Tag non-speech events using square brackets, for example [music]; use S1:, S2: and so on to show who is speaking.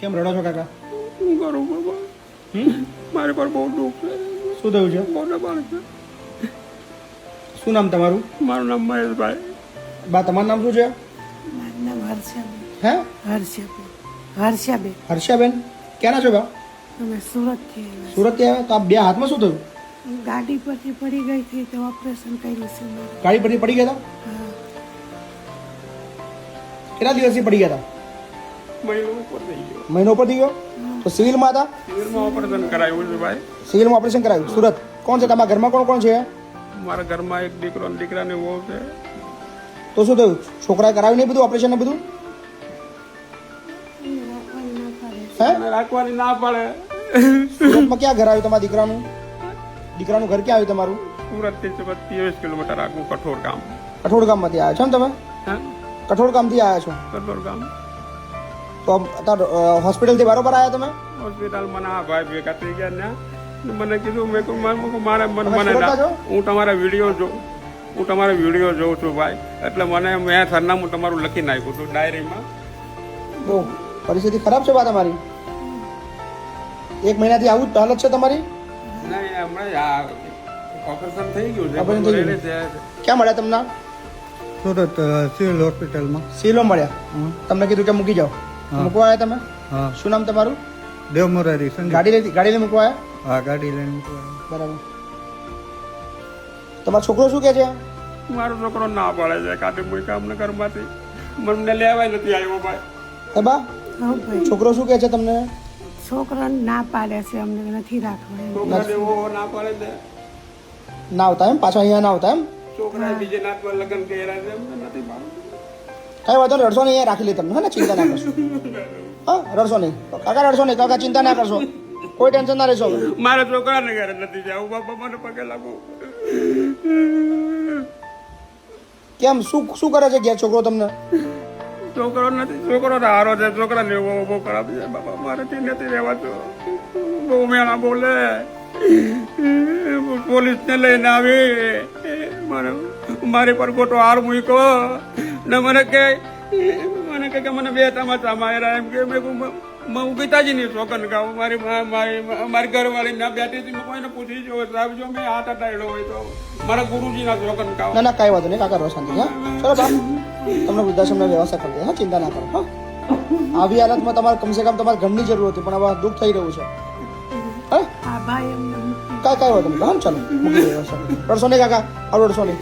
S1: કેમ રડો છો કાકા?
S2: શું કરું બાબા? મારે પર બહુ દુઃખ છે.
S1: શું થયું છે?
S2: બહુ દબાણ છે.
S1: શું નામ તમારું?
S2: મારું નામ મહેશભાઈ.
S1: બા તમારું નામ શું છે?
S3: મારું નામ હર્ષાબેન.
S1: હે?
S3: હર્ષાબેન. હર્ષાબેન.
S1: હર્ષાબેન ક્યાંના છો બા?
S3: અમે સુરતથી સુરત
S1: સુરતથી આવ્યા? તો આ બે હાથમાં શું થયું?
S3: ગાડી પરથી પડી ગઈ હતી તો ઓપરેશન કર્યું છે
S1: ગાડી પરથી પડી ગયા હતા
S3: હા.
S1: કેટલા દિવસથી પડી ગયા હતા
S2: મહિનો ઉપર થઈ ગયો.
S1: મહિનો ઉપર થઈ ગયો? તો સિવિલમાં હતા?
S2: સિવિલમાં ઓપરેશન કરાયું છે ભાઈ.
S1: સિવિલમાં ઓપરેશન કરાયું. સુરત. કોણ છે? તમારા ઘરમાં કોણ કોણ છે?
S2: મારા ઘરમાં એક દીકરો અને દીકરાને વહુ છે.
S1: તો શું થયું? છોકરાએ કરાવ્યું નહીં બધું ઓપરેશન ને બધું?
S3: રાખવાની ના
S1: હે?
S2: રાખવાની ના પડે.
S1: સુરતમાં ક્યાં ઘર આવ્યું તમારા દીકરાનું? દીકરાનું ઘર ક્યાં આવ્યું તમારું?
S2: સુરતથી સુરત ત્રેવીસ કિલોમીટર આગળ કઠોર ગામ.
S1: કઠોળ ગામમાંથી આવ્યા છો ને તમે? કઠોર ગામથી આવ્યા છો?
S2: કઠોર ગામ.
S1: તો હોસ્પિટલથી બરોબર આવ્યા તમે?
S2: હોસ્પિટલ મને આ ભાઈ ભેગા થઈ ગયા ને મને કીધું મેં કહ્યું મારે- મને હું તમારા વીડિયો જો હું તમારા વીડિયો જોઉં છું ભાઈ. એટલે મને મેં સરનામું તમારું લખી નાખ્યું હતું ડાયરીમાં.
S1: બહુ પરિસ્થિતિ ખરાબ છે બા તમારી. એક મહિનાથી આવું જ હાલત છે તમારી?
S2: નહીં હમણાં ઓપરેશન થઈ ગયું છે છે.
S1: ક્યાં મળ્યા તમને?
S4: સુરત સિવિલ હોસ્પિટલમાં.
S1: સિલો મળ્યા. તમને કીધું કે મૂકી જાઓ. મૂકવા આવ્યા તમે?
S4: હા.
S1: શું નામ તમારું?
S4: દેવ મોરારી
S1: ગાડી લઈ ગાડી લઈ મૂકવા આવ્યા?
S4: હા ગાડી લઈને મૂકવા.
S1: બરાબર. તમારો છોકરો શું કહે છે?
S2: મારો છોકરો ના પાડે છે કાતે કોઈ કામ ન કરવાથી મને લેવાય નથી આવ્યો ભાઈ.
S1: એ બા
S3: હા
S1: છોકરો શું કહે છે તમને?
S3: છોકરાને ના પાડે છે અમને નથી રાખવા.
S2: ના પાડે છે.
S1: ના આવતા એમ? પાછા અહીંયા ના આવતા એમ?
S2: છોકરા બીજે નાતમાં લગ્ન કર્યા છે એમને નથી પાડતું
S1: કઈ વાંધો નહીં રડશો નહીં અહીંયા રાખી લે તમને હે ને ચિંતા ના કરશો. [laughs] હા રડશો નહીં. કાકા રડશો નહીં કાકા ચિંતા ના કરશો. કોઈ ટેન્શન ના રહેશો
S2: મારા છોકરાને ઘરે નથી જવું બાપા મને પગે લાગુ.
S1: કેમ શું શું કરે છે ઘેર છોકરો તમને?
S2: છોકરો નથી છોકરો હારો છે છોકરાને એવો બહુ ખરાબ છે. બાપા મારેથી નથી રહેવાતો. બહુ મેળા બોલે. પોલીસને લઈને આવી. મને મારી પર ખોટો હાર મૂક્યો. ને મને કે મને કે કે મને બે તમાચા માર્યા એમ કે મેં હું પિતાજીની શોકન ગાઉં મારી મારી મારી ઘરવાળી ના બેઠી હતી કોઈને પૂછી જો સાહેબ જો મેં હાથ અટાડ્યો હોય તો. મારા ગુરુજીના શોકન ગાઉં
S1: ના ના કઈ વાંધો નહીં કાકા રોશાંતિ હા? ચલો બાપ. તમને વૃદ્ધાશ્રમની વ્યવસ્થા કરી દે હા ચિંતા ના કરો હા? આવી હાલતમાં તમારે કમસે કમ તમારે ઘરની જરૂર હતી પણ હવે દુઃખ થઈ રહ્યું છે. હા?
S3: આ ભાઈ
S1: काय काय वाटलं घाम चालू मग सोने काका आवड सोने